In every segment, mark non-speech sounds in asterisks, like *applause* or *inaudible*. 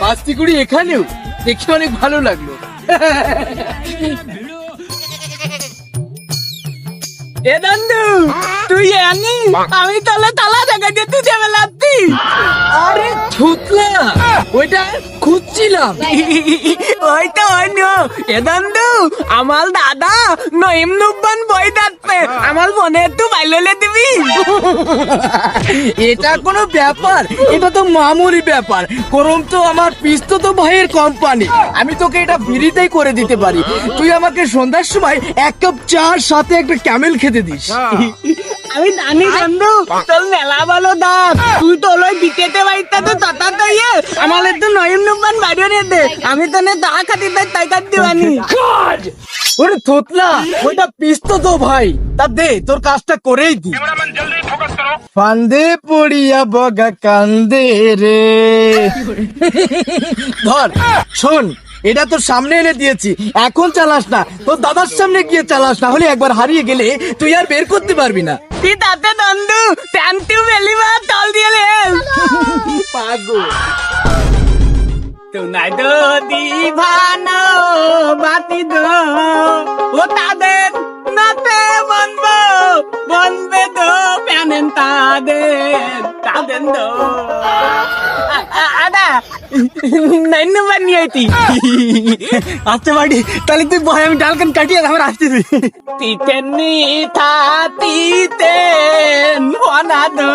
মাস্তিগুড়ি এখানেও দেখে অনেক ভালো লাগল। এ দান্দু, তুই জানি আমি তাহলে তালা দেখা দিয়ে তুই যাবে লাগতি থুতলা ওইটা খুঁজছিলাম। ওই তো ওই নো এ দান্দু আমার দাদা নইম নুব্বান বই দাঁতবে আমার মনে একটু বাইলে দিবি। এটা কোনো ব্যাপার এটা তো মামুলি ব্যাপার। করম তো আমার পিস্তো তো ভাইয়ের কোম্পানি আমি তোকে এটা ফ্রিতেই করে দিতে পারি। তুই আমাকে সন্ধ্যার সময় এক কাপ চার সাথে একটা ক্যামেল খেতে দিস। আমি জানি দান্দু তোর মেলা ভালো দাঁত তুই তো ওই বিকেতে তো তথা তো ইয়ে। আমার নইম নুব্বান বাড়িয়ে দে। আমি তো নে তা খাতি তাই তাই কাট দিবানি ওরে থোতলা ওইটা পিস্তো তো ভাই। তা দে তোর কাজটা করেই দি। ফান্দে পড়িয়া বগা কান্দে রে। ধর শোন এটা তোর সামনে এনে দিয়েছি। এখন চালাস না। তোর দাদার সামনে গিয়ে চালাস না হলে একবার হারিয়ে গেলে তুই আর বের করতে পারবি না। তুই তাতে দন্দু প্যান্টিও বেলিবা তল দিয়ে লে। পাগল। তুনাই দো দিভানো বাতি দো ও তাদের নাতে বনবো বনবে দো প্যানেন তাদের তাদের দো। আদা নাইনু বানিয়েছি আচ্ছা বাড়ি তাহলে তুই বয় আমি ডালকান কাটিয়ে আমার আসতেছি তিতেন মিঠা তিতেন অনাদো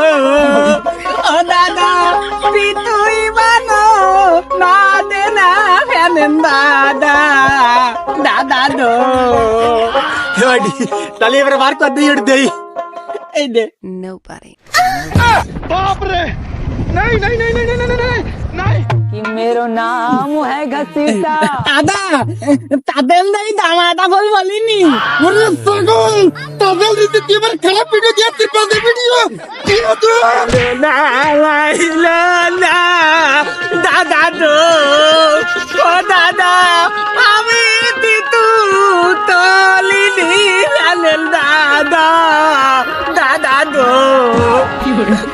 অনাদো তুই বানো না দে না ফেনেন দাদা দাদা দো তাহলে এবার বার কর দিয়ে দেই এই দে Nobody. कि मेरो नाम है घसीटा দাদা তাদের নাই দামাটা বল বলিনি ওরে পাগল তাদের দিতে তুই এবার খারাপ ভিডিও দিয়ে তুই পাগল ভিডিও কি হতো না লাইলা না দাদা দো ও দাদা আমি তিতু তলিনি লালেল দাদা দাদা দো দাদা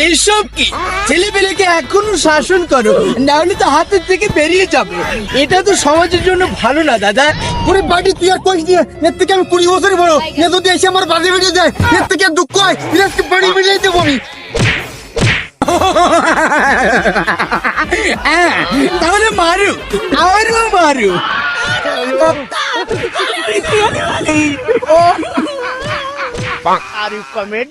এইসব কি? ছেলেপেলেকে এখনও শাসন করো না হলে তো হাতের থেকে বেরিয়ে যাবে। এটা তো সমাজের জন্য ভালো না দাদা। ওরে বাড়ি তুই আর কইস দিয়ে এর থেকে আমি কুড়ি বছর বড়। এ যদি এসে আমার বাজে বেরিয়ে যায় এর থেকে দুঃখ হয়। আজকে বাড়ি বেরিয়ে দেবো আমি। *laughs* হ্যাঁ, তাহলে মারু আরও মারু। *laughs* আর কমেডি